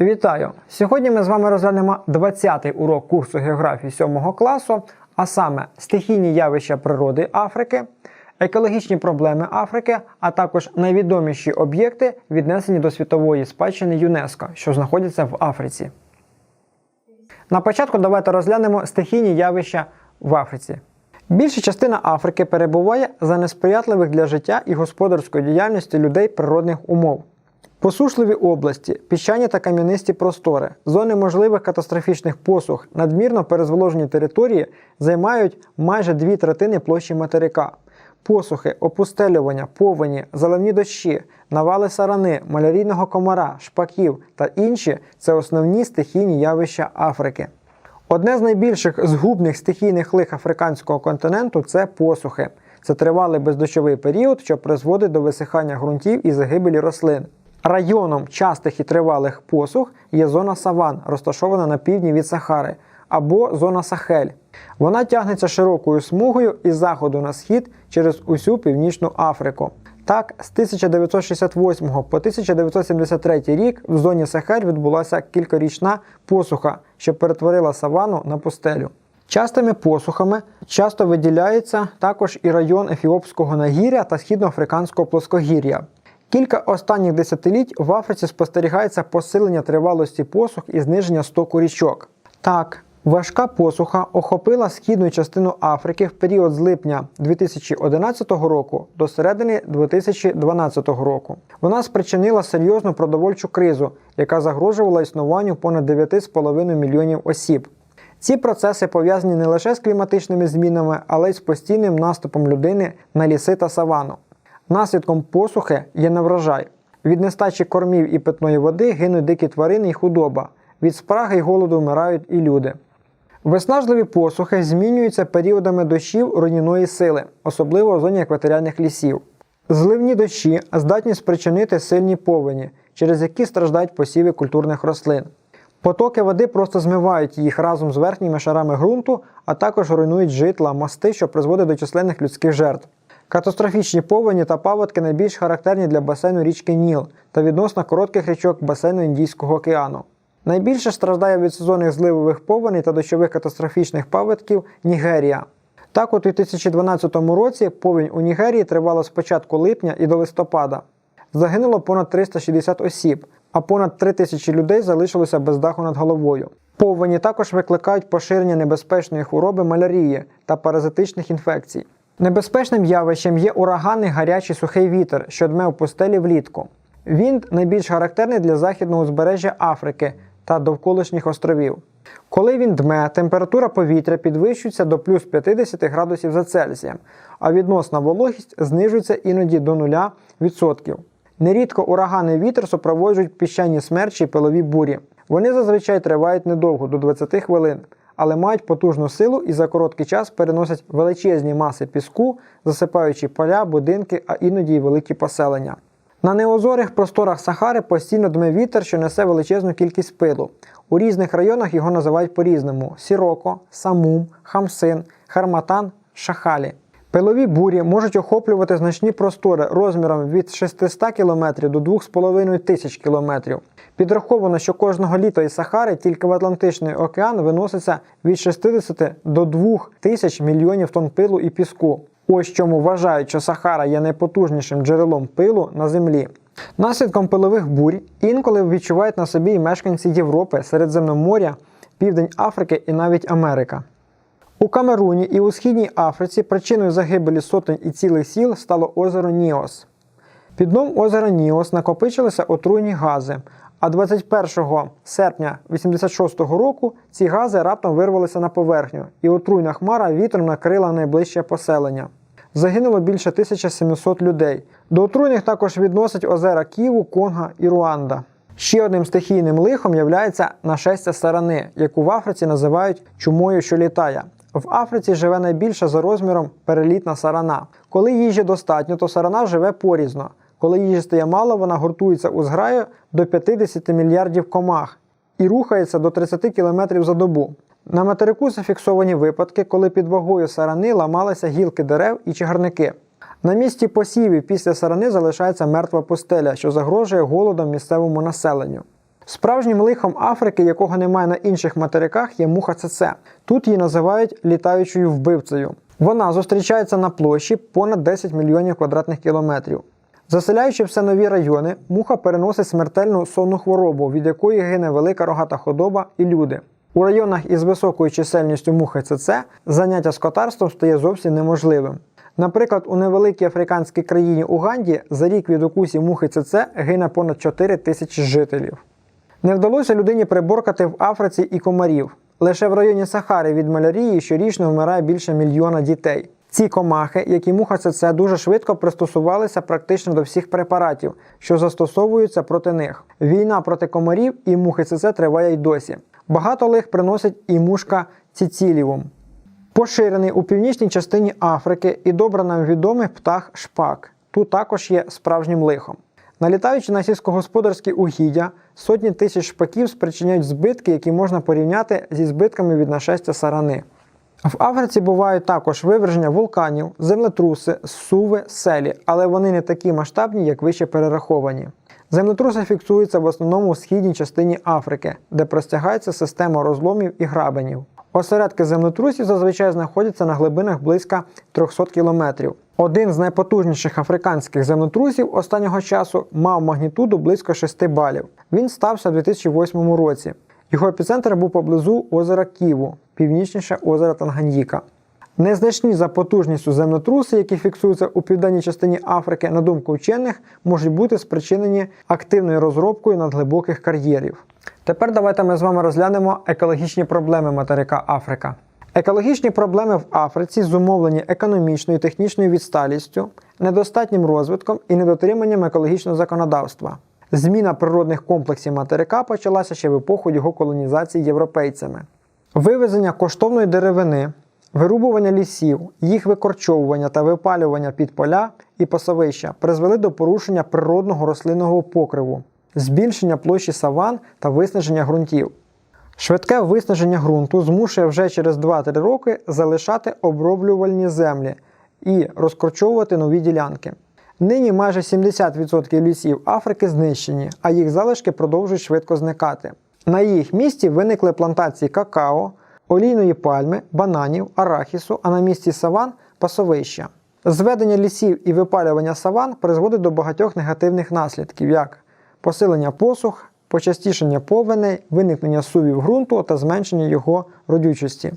Вітаю! Сьогодні ми з вами розглянемо 20-й урок курсу географії 7 класу, а саме стихійні явища природи Африки, екологічні проблеми Африки, а також найвідоміші об'єкти, віднесені до світової спадщини ЮНЕСКО, що знаходяться в Африці. На початку давайте розглянемо стихійні явища в Африці. Більша частина Африки перебуває за несприятливих для життя і господарської діяльності людей природних умов. Посушливі області, піщані та кам'янисті простори, зони можливих катастрофічних посух, надмірно перезволожені території займають майже дві третини площі материка. Посухи, опустелювання, повені, заливні дощі, навали сарани, малярійного комара, шпаків та інші це основні стихійні явища Африки. Одне з найбільших згубних стихійних лих африканського континенту це посухи. Це тривалий бездощовий період, що призводить до висихання ґрунтів і загибелі рослин. Районом частих і тривалих посух є зона саван, розташована на півдні від Сахари, або зона Сахель. Вона тягнеться широкою смугою із заходу на схід через усю північну Африку. Так, з 1968 по 1973 рік в зоні Сахель відбулася кількарічна посуха, що перетворила савану на пустелю. Частими посухами часто виділяється також і район Ефіопського нагір'я та східноафриканського плоскогір'я. Кілька останніх десятиліть в Африці спостерігається посилення тривалості посух і зниження стоку річок. Так, важка посуха охопила східну частину Африки в період з липня 2011 року до середини 2012 року. Вона спричинила серйозну продовольчу кризу, яка загрожувала існуванню понад 9,5 мільйонів осіб. Ці процеси пов'язані не лише з кліматичними змінами, але й з постійним наступом людини на ліси та савану. Наслідком посухи є неврожай. Від нестачі кормів і питної води гинуть дикі тварини і худоба. Від спраги й голоду вмирають і люди. Виснажливі посухи змінюються періодами дощів руйнівної сили, особливо в зоні екваторіальних лісів. Зливні дощі здатні спричинити сильні повені, через які страждають посіви культурних рослин. Потоки води просто змивають їх разом з верхніми шарами ґрунту, а також руйнують житла, мости, що призводить до численних людських жертв. Катастрофічні повені та паводки найбільш характерні для басейну річки Ніл та відносно коротких річок басейну Індійського океану. Найбільше страждає від сезонних зливових повеней та дощових катастрофічних паводків Нігерія. Так, у 2012 році повінь у Нігерії тривала з початку липня і до листопада. Загинуло понад 360 осіб, а понад 3 тисячі людей залишилося без даху над головою. Повені також викликають поширення небезпечної хвороби малярії та паразитичних інфекцій. Небезпечним явищем є ураганний гарячий сухий вітер, що дме в пустелі влітку. Він найбільш характерний для західного узбережжя Африки та довколишніх островів. Коли він дме, температура повітря підвищується до плюс 50 градусів за Цельсієм, а відносна вологість знижується іноді до 0%. Нерідко урагани вітер супроводжують піщані смерчі і пилові бурі. Вони зазвичай тривають недовго до 20 хвилин, але мають потужну силу і за короткий час переносять величезні маси піску, засипаючи поля, будинки, а іноді й великі поселення. На неозорих просторах Сахари постійно дме вітер, що несе величезну кількість пилу. У різних районах його називають по-різному: Сіроко, Самум, Хамсин, Харматан, Шахалі. Пилові бурі можуть охоплювати значні простори розміром від 600 км до 2,5 тисяч км. Підраховано, що кожного літа із Сахари тільки в Атлантичний океан виноситься від 60 до 2 тисяч мільйонів тонн пилу і піску. Ось чому вважають, що Сахара є найпотужнішим джерелом пилу на землі. Наслідком пилових бурь інколи відчувають на собі і мешканці Європи, Середземноморя, Південь Африки і навіть Америка. У Камеруні і у Східній Африці причиною загибелі сотень і цілих сіл стало озеро Ніос. Під дном озера Ніос накопичилися отруйні гази, а 21 серпня 1986 року ці гази раптом вирвалися на поверхню, і отруйна хмара вітром накрила найближче поселення. Загинуло більше 1700 людей. До отруйних також відносять озера Ківу, Конга і Руанда. Ще одним стихійним лихом являється нашестя сарани, яку в Африці називають чумою, що літає. В Африці живе найбільша за розміром перелітна сарана. Коли їжі достатньо, то сарана живе порізно. Коли їжі стає мало, вона гуртується у зграю до 50 мільярдів комах і рухається до 30 км за добу. На материку зафіксовані випадки, коли під вагою сарани ламалися гілки дерев і чагарники. На місці посівів після сарани залишається мертва пустеля, що загрожує голодом місцевому населенню. Справжнім лихом Африки, якого немає на інших материках, є муха ЦЦ. Тут її називають літаючою вбивцею. Вона зустрічається на площі понад 10 мільйонів квадратних кілометрів. Заселяючи все нові райони, муха переносить смертельну сонну хворобу, від якої гине велика рогата худоба і люди. У районах із високою чисельністю мухи ЦЦ заняття скотарством стає зовсім неможливим. Наприклад, у невеликій африканській країні Уганді за рік від укусів мухи ЦЦ гине понад 4 тисячі жителів. Не вдалося людині приборкати в Африці і комарів. Лише в районі Сахари від малярії щорічно вмирає більше мільйона дітей. Ці комахи, як і муха ЦЦ, дуже швидко пристосувалися практично до всіх препаратів, що застосовуються проти них. Війна проти комарів і мухи ЦЦ триває й досі. Багато лих приносить і мушка ціцілівум. Поширений у північній частині Африки і добре нам відомий птах шпак. Тут також є справжнім лихом. Налітаючи на сільськогосподарські угіддя, сотні тисяч шпаків спричиняють збитки, які можна порівняти зі збитками від нашестя сарани. В Африці бувають також виверження вулканів, землетруси, суви, селі, але вони не такі масштабні, як вище перераховані. Землетруси фіксуються в основному у східній частині Африки, де простягається система розломів і грабенів. Осередки землетрусів зазвичай знаходяться на глибинах близько 300 кілометрів. Один з найпотужніших африканських землетрусів останнього часу мав магнітуду близько 6 балів. Він стався у 2008 році. Його епіцентр був поблизу озера Ківу, північніше озера Танганьїка. Незначні за потужністю землетруси, які фіксуються у південній частині Африки, на думку вчених, можуть бути спричинені активною розробкою надглибоких кар'єрів. Тепер давайте ми з вами розглянемо екологічні проблеми материка Африка. Екологічні проблеми в Африці зумовлені економічною і технічною відсталістю, недостатнім розвитком і недотриманням екологічного законодавства. Зміна природних комплексів материка почалася ще в епоху його колонізації європейцями. Вивезення коштовної деревини, вирубування лісів, їх викорчовування та випалювання під поля і пасовища призвели до порушення природного рослинного покриву, збільшення площі саван та виснаження ґрунтів. Швидке виснаження ґрунту змушує вже через 2-3 роки залишати оброблювальні землі і розкорчовувати нові ділянки. Нині майже 70% лісів Африки знищені, а їх залишки продовжують швидко зникати. На їх місці виникли плантації какао, олійної пальми, бананів, арахісу, а на місці саван пасовища. Зведення лісів і випалювання саван призводить до багатьох негативних наслідків, як посилення посух, почастішення повеней, виникнення сувів ґрунту та зменшення його родючості.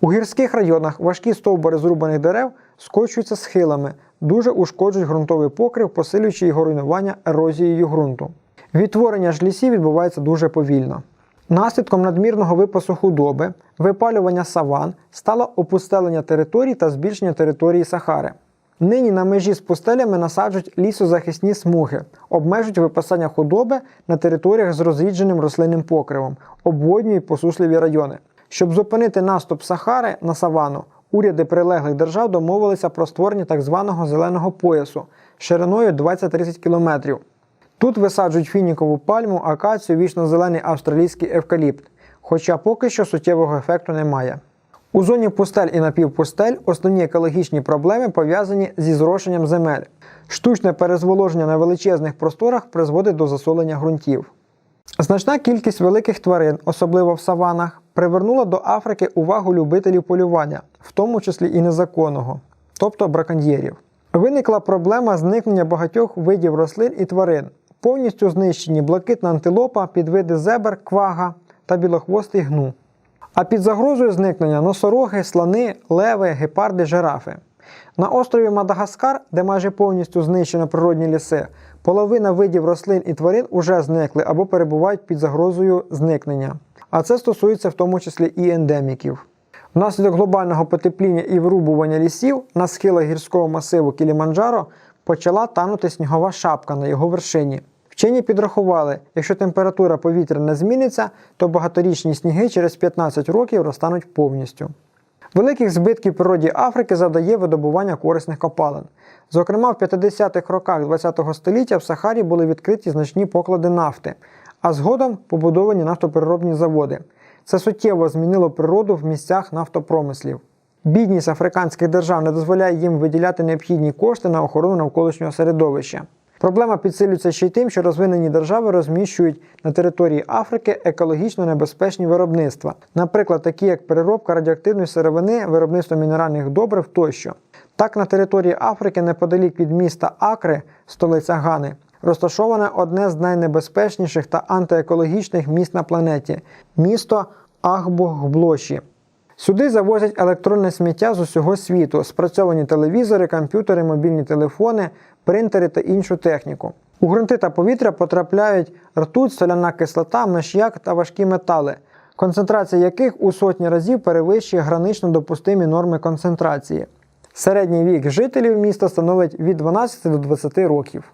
У гірських районах важкі стовбури зрубаних дерев скочуються схилами, дуже ушкоджують ґрунтовий покрив, посилюючи його руйнування ерозією ґрунту. Відтворення ж лісів відбувається дуже повільно. Наслідком надмірного випасу худоби, випалювання саван стало опустелення територій та збільшення території Сахари. Нині на межі з пустелями насаджують лісозахисні смуги, обмежують випасання худоби на територіях з розрідженим рослинним покривом, обводнюють посушливі райони. Щоб зупинити наступ Сахари на савану, уряди прилеглих держав домовилися про створення так званого зеленого поясу шириною 20-30 км. Тут висаджують фінікову пальму, акацію, вічно-зелений австралійський евкаліпт, хоча поки що суттєвого ефекту немає. У зоні пустель і напівпустель основні екологічні проблеми пов'язані зі зрошенням земель. Штучне перезволоження на величезних просторах призводить до засолення ґрунтів. Значна кількість великих тварин, особливо в саванах, привернула до Африки увагу любителів полювання, в тому числі і незаконного, тобто браконьєрів. Виникла проблема зникнення багатьох видів рослин і тварин. Повністю знищені блакитна антилопа, підвиди зебр, квага та білохвостий гну. А під загрозою зникнення носороги, слони, леви, гепарди, жирафи. На острові Мадагаскар, де майже повністю знищено природні ліси, половина видів рослин і тварин уже зникли або перебувають під загрозою зникнення. А це стосується в тому числі і ендеміків. Внаслідок глобального потепління і вирубування лісів на схилах гірського масиву Кіліманджаро почала танути снігова шапка на його вершині. Вчені підрахували, якщо температура повітря не зміниться, то багаторічні сніги через 15 років розтануть повністю. Великих збитків природі Африки завдає видобування корисних копалин. Зокрема, в 50-х роках ХХ століття в Сахарі були відкриті значні поклади нафти, а згодом побудовані нафтопереробні заводи. Це суттєво змінило природу в місцях нафтопромислів. Бідність африканських держав не дозволяє їм виділяти необхідні кошти на охорону навколишнього середовища. Проблема підсилюється ще й тим, що розвинені держави розміщують на території Африки екологічно небезпечні виробництва, наприклад, такі як переробка радіоактивної сировини, виробництво мінеральних добрив тощо. Так, на території Африки, неподалік від міста Акри, столиця Гани, розташоване одне з найнебезпечніших та антиекологічних міст на планеті місто Ахбогблоші. Сюди завозять електронне сміття з усього світу, спрацьовані телевізори, комп'ютери, мобільні телефони, принтери та іншу техніку. У ґрунти та повітря потрапляють ртуть, соляна кислота, меш'як та важкі метали, концентрація яких у сотні разів перевищує гранично допустимі норми концентрації. Середній вік жителів міста становить від 12 до 20 років.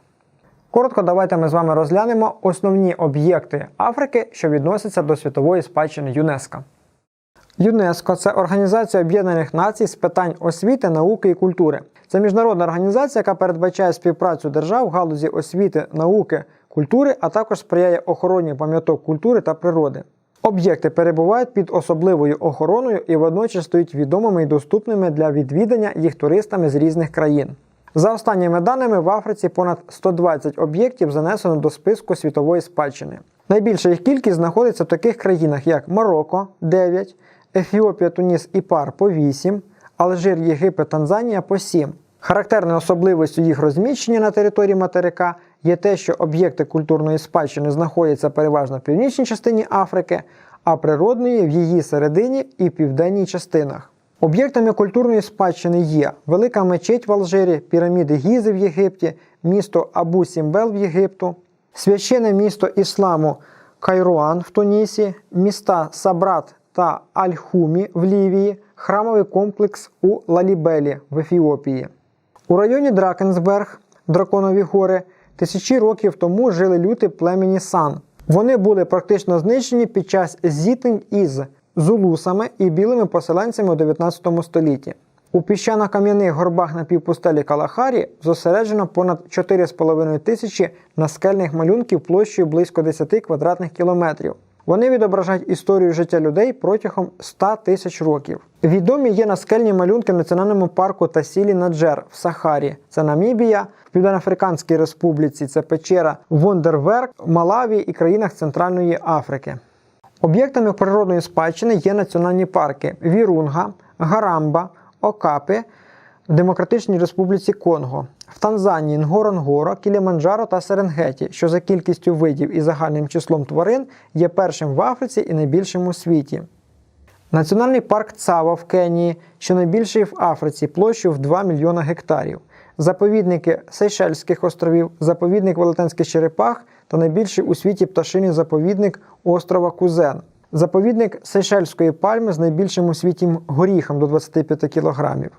Коротко, давайте ми з вами розглянемо основні об'єкти Африки, що відносяться до світової спадщини ЮНЕСКО. ЮНЕСКО це Організація Об'єднаних Націй з питань освіти, науки і культури. Це міжнародна організація, яка передбачає співпрацю держав в галузі освіти, науки, культури, а також сприяє охороні пам'яток культури та природи. Об'єкти перебувають під особливою охороною і водночас стають відомими і доступними для відвідання їх туристами з різних країн. За останніми даними, в Африці понад 120 об'єктів занесено до списку світової спадщини. Найбільша їх кількість знаходиться в таких країнах, як Марокко 9, Ефіопія, Туніс і Пар по 8, Алжир, Єгипет, Танзанія по 7. Характерною особливістю їх розміщення на території материка є те, що об'єкти культурної спадщини знаходяться переважно в північній частині Африки, а природної в її середині і південній частинах. Об'єктами культурної спадщини є Велика мечеть в Алжирі, піраміди Гізи в Єгипті, місто Абу Сімбел в Єгипту, священне місто ісламу Кайруан в Тунісі, міста Сабрат та Аль-Хумі в Лівії, храмовий комплекс у Лалібелі в Ефіопії. У районі Дракенсберг, Драконові гори, тисячі років тому жили люти племені Сан. Вони були практично знищені під час зіткнень із зулусами і білими поселенцями у 19 столітті. У піщано-кам'яних горбах на півпустелі Калахарі зосереджено понад 4,5 тисячі наскельних малюнків площею близько 10 квадратних кілометрів. Вони відображають історію життя людей протягом 100 тисяч років. Відомі є наскельні малюнки в національному парку Тасілі Наджер в Сахарі. Це Намібія, в Південно-Африканській Республіці це печера Вондерверк, Малаві і країнах Центральної Африки. Об'єктами природної спадщини є національні парки Вірунга, Гарамба, Окапи в Демократичній Республіці Конго, в Танзанії Нгоронгоро, Кіліманджаро та Серенгеті, що за кількістю видів і загальним числом тварин є першим в Африці і найбільшим у світі. Національний парк Цава в Кенії, що найбільший в Африці, площею в 2 мільйона гектарів. Заповідники Сейшельських островів, заповідник Велетенських черепах та найбільший у світі пташиний заповідник острова Кузен. Заповідник Сейшельської пальми з найбільшим у світі горіхом до 25 кілограмів.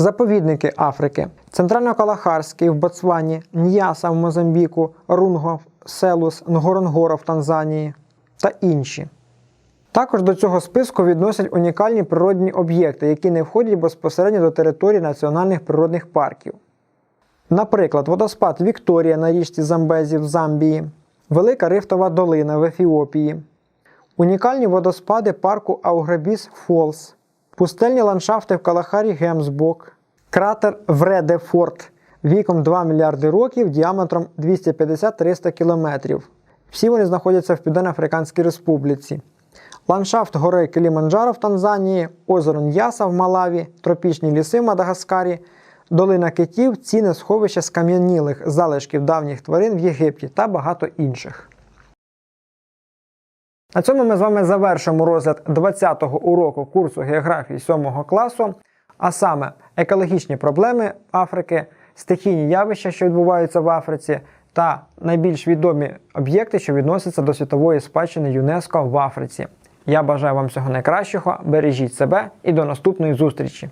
Заповідники Африки: Центрально-Калахарський в Ботсвані, Ньяса в Мозамбіку, Рунго, Селус, Нгоронгоро в Танзанії та інші. Також до цього списку відносять унікальні природні об'єкти, які не входять безпосередньо до території національних природних парків. Наприклад, водоспад Вікторія на річці Замбезі в Замбії, Велика Рифтова долина в Ефіопії, унікальні водоспади парку Ауграбіс Фолс, пустельні ландшафти в Калахарі Гемсбок, кратер Вредефорт віком 2 мільярди років діаметром 250-300 кілометрів. Всі вони знаходяться в Південно-Африканській Республіці. Ландшафт гори Кіліманджаро в Танзанії, озеро Ньяса в Малаві, тропічні ліси в Мадагаскарі, долина китів, цінне сховище скам'янілих залишків давніх тварин в Єгипті та багато інших. На цьому ми з вами завершимо розгляд 20-го уроку курсу географії 7 класу, а саме екологічні проблеми Африки, стихійні явища, що відбуваються в Африці, та найбільш відомі об'єкти, що відносяться до світової спадщини ЮНЕСКО в Африці. Я бажаю вам всього найкращого, бережіть себе і до наступної зустрічі!